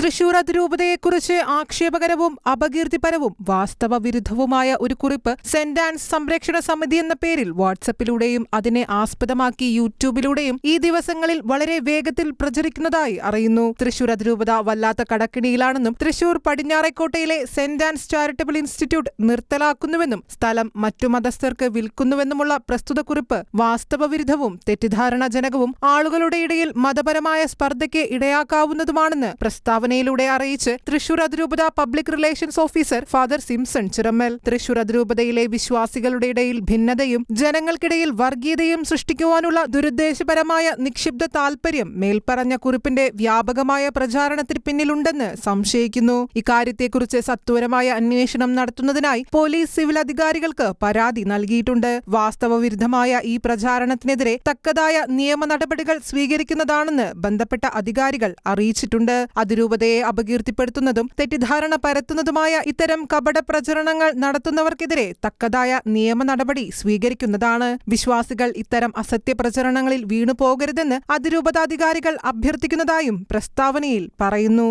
തൃശൂർ അതിരൂപതയെക്കുറിച്ച് ആക്ഷേപകരവും അപകീർത്തിപരവും വാസ്തവ വിരുദ്ധവുമായ ഒരു കുറിപ്പ് സെന്റ് ആൻസ് സംരക്ഷണ സമിതി എന്ന പേരിൽ വാട്സപ്പിലൂടെയും അതിനെ ആസ്പദമാക്കി യൂട്യൂബിലൂടെയും ഈ ദിവസങ്ങളിൽ വളരെ വേഗത്തിൽ പ്രചരിക്കുന്നതായി അറിയുന്നു. തൃശൂർ അതിരൂപത വല്ലാത്ത കടക്കിണിയിലാണെന്നും തൃശൂർ പടിഞ്ഞാറേക്കോട്ടയിലെ സെന്റ് ആൻസ് ചാരിറ്റബിൾ ഇൻസ്റ്റിറ്റ്യൂട്ട് നിർത്തലാക്കുന്നുവെന്നും സ്ഥലം മറ്റു മതസ്ഥർക്ക് വിൽക്കുന്നുവെന്നുമുള്ള പ്രസ്തുത കുറിപ്പ് വാസ്തവവിരുദ്ധവും തെറ്റിദ്ധാരണാജനകവും ആളുകളുടെ ഇടയിൽ മതപരമായ സ്പർദ്ധയ്ക്ക് ഇടയാക്കാവുന്നതുമാണെന്ന് പ്രസ്താവനയിലൂടെ അറിയിച്ച് തൃശൂർ അതിരൂപത public relations officer father Simson Chirammel. Thrissur അതിരൂപതയിലെ വിശ്വാസികളുടെ ഇടയിൽ ഭിന്നതയും ജനങ്ങൾക്കിടയിൽ വർഗീയതയും സൃഷ്ടിക്കുവാനുള്ള ദുരുദ്ദേശപരമായ നിക്ഷിപ്ത താൽപര്യം മേൽപ്പറഞ്ഞ കുറിപ്പിന്റെ വ്യാപകമായ പ്രചാരണത്തിന് പിന്നിലുണ്ടെന്ന് സംശയിക്കുന്നു. ഇക്കാര്യത്തെക്കുറിച്ച് സത്വരമായ അന്വേഷണം നടത്തുന്നതിനായി പോലീസ് സിവിൽ അധികാരികൾക്ക് പരാതി നൽകിയിട്ടുണ്ട്. വാസ്തവവിരുദ്ധമായ ഈ പ്രചാരണത്തിനെതിരെ തക്കതായ നിയമ നടപടികൾ സ്വീകരിക്കുന്നതാണെന്ന് ബന്ധപ്പെട്ട അധികാരികൾ അറിയിച്ചിട്ടുണ്ട്. അതിരൂപതയെ അപകീർത്തിപ്പെടുത്തുന്നതും തെറ്റിദ്ധാരണ പരത്തുന്നതുമായ ഇത്തരം കപട പ്രചരണങ്ങൾ നടത്തുന്നവർക്കെതിരെ തക്കതായ നിയമ നടപടി സ്വീകരിക്കുന്നതാണ്. വിശ്വാസികൾ ഇത്തരം അസത്യ പ്രചരണങ്ങളിൽ വീണുപോകരുതെന്ന് അതിരൂപതാധികാരികൾ അഭ്യർത്ഥിക്കുന്നതായും പ്രസ്താവനയിൽ പറയുന്നു.